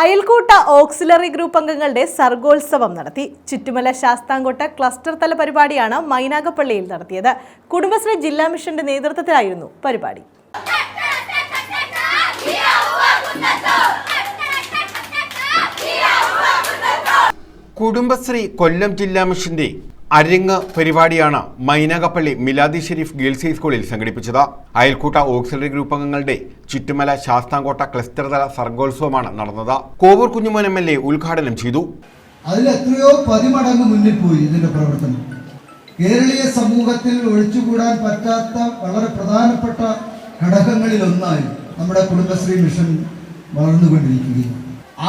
അയൽക്കൂട്ട auxiliary group അംഗങ്ങളുടെ സർഗോത്സവം നടത്തി. Chuttumala Sasthamkotta cluster തല പരിപാടിയാണ് മൈനാഗപ്പള്ളിയിൽ നടത്തിയത്. കുടുംബശ്രീ ജില്ലാ മിഷന്റെ നേതൃത്വത്തിലായിരുന്നു പരിപാടി. കുടുംബശ്രീ കൊല്ലം ജില്ലാ മിഷന്റെ അരങ്ങ് പരിപാടിയാണ് മൈനകപ്പള്ളി മിലാദി ഷെരീഫ് ഗേൾസ് ഹൈസ്കൂളിൽ സംഘടിപ്പിച്ചത്. അയൽക്കൂട്ട ഓക്സിലറി ഗ്രൂപ്പ് അംഗങ്ങളുടെ ചുറ്റുമല ശാസ്താംകോട്ട ക്ലസ്റ്റർ തല സർഗോത്സവമാണ് നടന്നത്. Kovoor Kunjumon M L A ഉദ്ഘാടനം ചെയ്തു. അതിൽ എത്രയോ പതിമടങ്ങ് മുന്നിൽ പോയി ഇതിന്റെ പ്രവർത്തനം. കേരളീയ സമൂഹത്തിൽ ഒഴിച്ചുകൂടാൻ പറ്റാത്ത വളരെ പ്രധാനപ്പെട്ട ഘടകങ്ങളിൽ ഒന്നായി നമ്മുടെ കുടുംബശ്രീ മിഷൻ വളർന്നുകൊണ്ടിരിക്കുകയും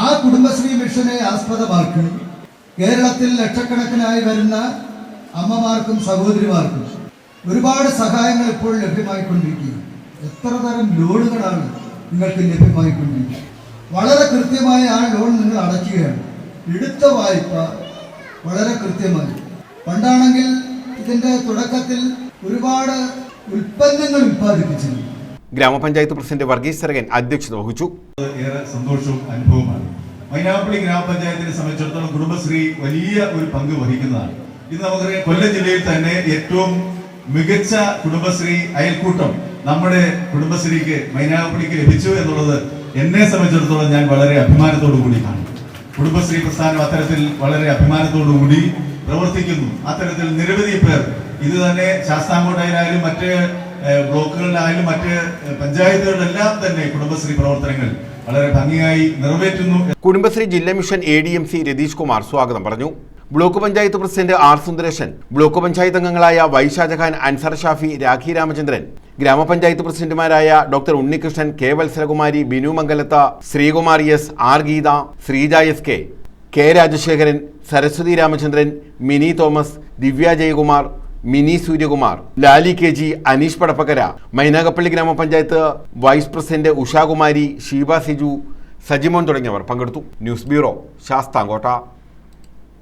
ആ കുടുംബശ്രീ മിഷനെ ആസ്പദമാക്കി കേരളത്തിൽ ലക്ഷക്കണക്കിനായി വരുന്ന അമ്മമാർക്കും സഹോദരിമാർക്കും ഒരുപാട് സഹായങ്ങൾ ഇപ്പോൾ ലഭ്യമായിക്കൊണ്ടിരിക്കുകയാണ്. എത്ര തരം ലോണുകളാണ് നിങ്ങൾക്ക് ലഭ്യമായിക്കൊണ്ടിരിക്കുക വളരെ കൃത്യമായി ആ ലോൺ നിങ്ങൾ അടയ്ക്കുകയാണ്. എടുത്ത വായ്പ വളരെ കൃത്യമായി. പണ്ടാണെങ്കിൽ ഇതിന്റെ തുടക്കത്തിൽ ഒരുപാട് ഉൽപ്പന്നങ്ങൾ ഉൽപ്പാദിപ്പിച്ചിരുന്നു. ഗ്രാമപഞ്ചായത്ത് പ്രസിഡന്റ് വർഗീസ് സരകൻ അധ്യക്ഷത വഹിച്ചു. ഏറെ സന്തോഷവും അനുഭവമാണ് മൈനാപ്പള്ളി ഗ്രാമപഞ്ചായത്തിനെ സംബന്ധിച്ചിടത്തോളം കുടുംബശ്രീ വലിയ ഒരു പങ്ക് വഹിക്കുന്നതാണ്. ഇത് നമുക്കറിയാം കൊല്ലം ജില്ലയിൽ തന്നെ ഏറ്റവും മികച്ച കുടുംബശ്രീ അയൽക്കൂട്ടം നമ്മുടെ കുടുംബശ്രീക്ക് മൈനാപ്പള്ളിക്ക് ലഭിച്ചു എന്നുള്ളത് എന്നെ സംബന്ധിച്ചിടത്തോളം ഞാൻ വളരെ അഭിമാനത്തോടു കൂടി കാണും കുടുംബശ്രീ പ്രസ്ഥാനം അത്തരത്തിൽ വളരെ അഭിമാനത്തോടു കൂടി പ്രവർത്തിക്കുന്നു. അത്തരത്തിൽ നിരവധി പേർ ഇത് തന്നെ ശാസ്താംകോട്ടയിലായാലും മറ്റ് ബ്ലോക്കുകളിലായാലും മറ്റ് പഞ്ചായത്തുകളിലെല്ലാം തന്നെ കുടുംബശ്രീ പ്രവർത്തനങ്ങൾ വളരെ ഭംഗിയായി നിറവേറ്റുന്നു. കുടുംബശ്രീ ജില്ലാ mission A D M C Ratheesh Kumar സ്വാഗതം പറഞ്ഞു. Block panchayat president R Sundaresan block panchayat അംഗങ്ങളായ വൈ ഷാജഹാൻ അൻസർ ഷാഫി രാഖി രാമചന്ദ്രൻ ഗ്രാമപഞ്ചായത്ത് പ്രസിഡന്റുമാരായ doctor Unnikrishnan K Vatsalakumari Binu Mangalath Sreekumar S R Geetha Sreeja S K K Rajasekharan Saraswathi Ramachandran Mini Thomas Divya Jayakumar Mini Suryakumar Lali K G Aneesh Padappakkara Mynagappally gramapanchayat vice president Ushakumari Sheeba Siju Sajimon തുടങ്ങിയവർ പങ്കെടുത്തു. News bureau Sasthamcotta.